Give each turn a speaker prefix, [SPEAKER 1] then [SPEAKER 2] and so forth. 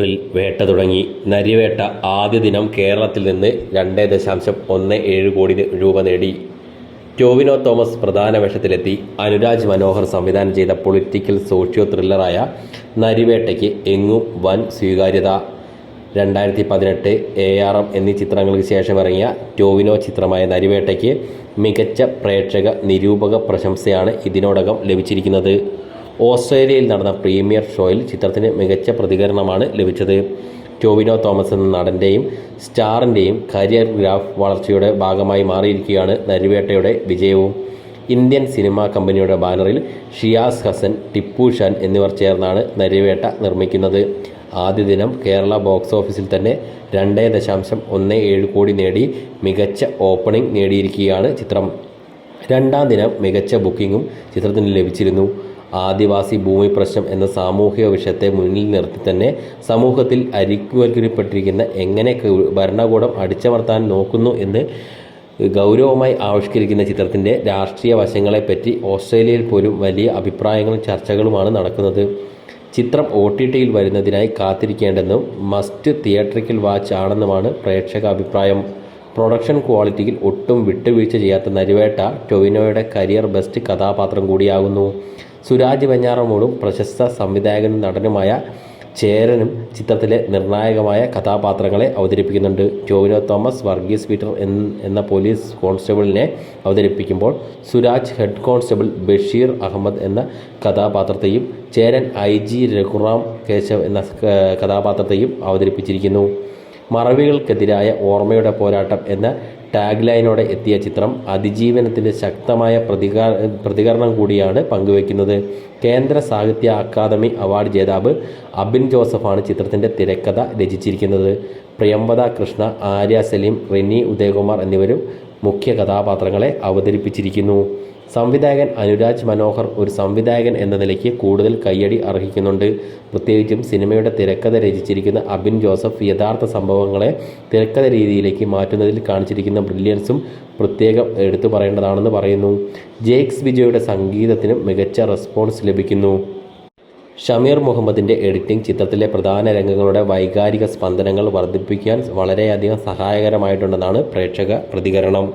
[SPEAKER 1] ിൽ വേട്ട തുടങ്ങി. നരിവേട്ട ആദ്യ ദിനം കേരളത്തിൽ നിന്ന് രണ്ട് ദശാംശം ഒന്ന് ഏഴ് കോടി രൂപ നേടി. ടോവിനോ തോമസ് പ്രധാന വേഷത്തിലെത്തി. അനുരാജ് മനോഹർ സംവിധാനം ചെയ്ത പൊളിറ്റിക്കൽ സോഷ്യോ ത്രില്ലറായ നരിവേട്ടയ്ക്ക് എങ്ങും വൻ സ്വീകാര്യത. രണ്ടായിരത്തി പതിനെട്ട് എ ആർ എം എന്നീ ചിത്രങ്ങൾക്ക് ശേഷം ഇറങ്ങിയ ടോവിനോ ചിത്രമായ നരിവേട്ടയ്ക്ക് മികച്ച പ്രേക്ഷക നിരൂപക പ്രശംസയാണ് ഇതിനോടകം ലഭിച്ചിരിക്കുന്നത്. ഓസ്ട്രേലിയയിൽ നടന്ന പ്രീമിയർ ഷോയിൽ ചിത്രത്തിന് മികച്ച പ്രതികരണമാണ് ലഭിച്ചത്. ടോവിനോ തോമസ് എന്ന നടന്റെയും സ്റ്റാറിന്റെയും കരിയർ ഗ്രാഫ് വളർച്ചയുടെ ഭാഗമായി മാറിയിരിക്കുകയാണ് നരിവേട്ടയുടെ വിജയവും. ഇന്ത്യൻ സിനിമാ കമ്പനിയുടെ ബാനറിൽ ഷിയാസ് ഹസൻ ടിപ്പു ഷാൻ എന്നിവർ ചേർന്നാണ് നരിവേട്ട നിർമ്മിക്കുന്നത്. ആദ്യ ദിനം കേരള ബോക്സ് ഓഫീസിൽ തന്നെ രണ്ട് ദശാംശം ഒന്ന് ഏഴ് കോടി നേടി മികച്ച ഓപ്പണിംഗ് നേടിയിരിക്കുകയാണ് ചിത്രം. രണ്ടാം ദിനം മികച്ച ബുക്കിംഗും ചിത്രത്തിന് ലഭിച്ചിരുന്നു. ആദിവാസി ഭൂമി പ്രശ്നം എന്ന സാമൂഹിക വിഷയത്തെ മുന്നിൽ നിർത്തി തന്നെ സമൂഹത്തിൽ അരിക്കുവൽക്കരിപ്പെട്ടിരിക്കുന്ന എങ്ങനെ ഭരണകൂടം അടിച്ചമർത്താൻ നോക്കുന്നു എന്ന് ഗൗരവമായി ആവിഷ്കരിക്കുന്ന ചിത്രത്തിന്റെ രാഷ്ട്രീയ വശങ്ങളെപ്പറ്റി ഓസ്ട്രേലിയയിൽ പോലും വലിയ അഭിപ്രായങ്ങളും ചർച്ചകളുമാണ് നടക്കുന്നത്. ചിത്രം ഒ ടി ടിയിൽ വരുന്നതിനായി കാത്തിരിക്കേണ്ടെന്നും മസ്റ്റ് തിയേറ്ററിക്കൽ വാച്ച് ആണെന്നുമാണ് പ്രേക്ഷക അഭിപ്രായം. പ്രൊഡക്ഷൻ ക്വാളിറ്റിയിൽ ഒട്ടും വിട്ടുവീഴ്ച ചെയ്യാത്ത നരിവേട്ട ടൊവിനോയുടെ കരിയർ ബെസ്റ്റ് കഥാപാത്രം കൂടിയാകുന്നു. സുരാജ് വെഞ്ഞാറമൂടും പ്രശസ്ത സംവിധായകനും നടനുമായ ചേരനും ചിത്രത്തിലെ നിർണായകമായ കഥാപാത്രങ്ങളെ അവതരിപ്പിക്കുന്നുണ്ട്. ജോവിനോ തോമസ് വർഗീസ് പീറ്റർ എന്ന പോലീസ് കോൺസ്റ്റബിളിനെ അവതരിപ്പിക്കുമ്പോൾ സുരാജ് ഹെഡ് കോൺസ്റ്റബിൾ ബഷീർ അഹമ്മദ് എന്ന കഥാപാത്രത്തെയും ചേരൻ ഐ ജി രഘുറാം കേശവ് എന്ന കഥാപാത്രത്തെയും അവതരിപ്പിച്ചിരിക്കുന്നു. മറവികൾക്കെതിരായ ഓർമ്മയുടെ പോരാട്ടം എന്ന ടാഗ് ലൈനോടെ എത്തിയ ചിത്രം അതിജീവനത്തിന്റെ ശക്തമായ പ്രതികാ പ്രതികരണം കൂടിയാണ് പങ്കുവയ്ക്കുന്നത്. കേന്ദ്ര സാഹിത്യ അക്കാദമി അവാർഡ് ജേതാവ് അബിൻ ജോസഫാണ് ചിത്രത്തിന്റെ തിരക്കഥ രചിച്ചിരിക്കുന്നത്. പ്രിയംവദ കൃഷ്ണ ആര്യ സലീം റിനി ഉദയകുമാർ എന്നിവരും മുഖ്യ കഥാപാത്രങ്ങളെ അവതരിപ്പിച്ചിരിക്കുന്നു. സംവിധായകൻ അനുരാജ് മനോഹർ ഒരു സംവിധായകൻ എന്ന നിലയ്ക്ക് കൂടുതൽ കയ്യടി അർഹിക്കുന്നുണ്ട്. പ്രത്യേകിച്ചും സിനിമയുടെ തിരക്കഥ രചിച്ചിരിക്കുന്ന അബിൻ ജോസഫ് യഥാർത്ഥ സംഭവങ്ങളെ തിരക്കഥ രീതിയിലേക്ക് മാറ്റുന്നതിൽ കാണിച്ചിരിക്കുന്ന ബ്രില്യൻസും പ്രത്യേകം എടുത്തു പറയേണ്ടതാണെന്ന് പറയുന്നു. ജേക്സ് വിജയുടെ സംഗീതത്തിനും മികച്ച റെസ്പോൺസ് ലഭിക്കുന്നു. ഷമീർ മുഹമ്മദിന്റെ എഡിറ്റിംഗ് ചിത്രത്തിലെ പ്രധാന രംഗങ്ങളുടെ വൈകാരിക സ്പന്ദനങ്ങൾ വർദ്ധിപ്പിക്കാൻ വളരെയധികം സഹായകരമായിട്ടുണ്ടെന്നാണ് പ്രേക്ഷക പ്രതികരണം.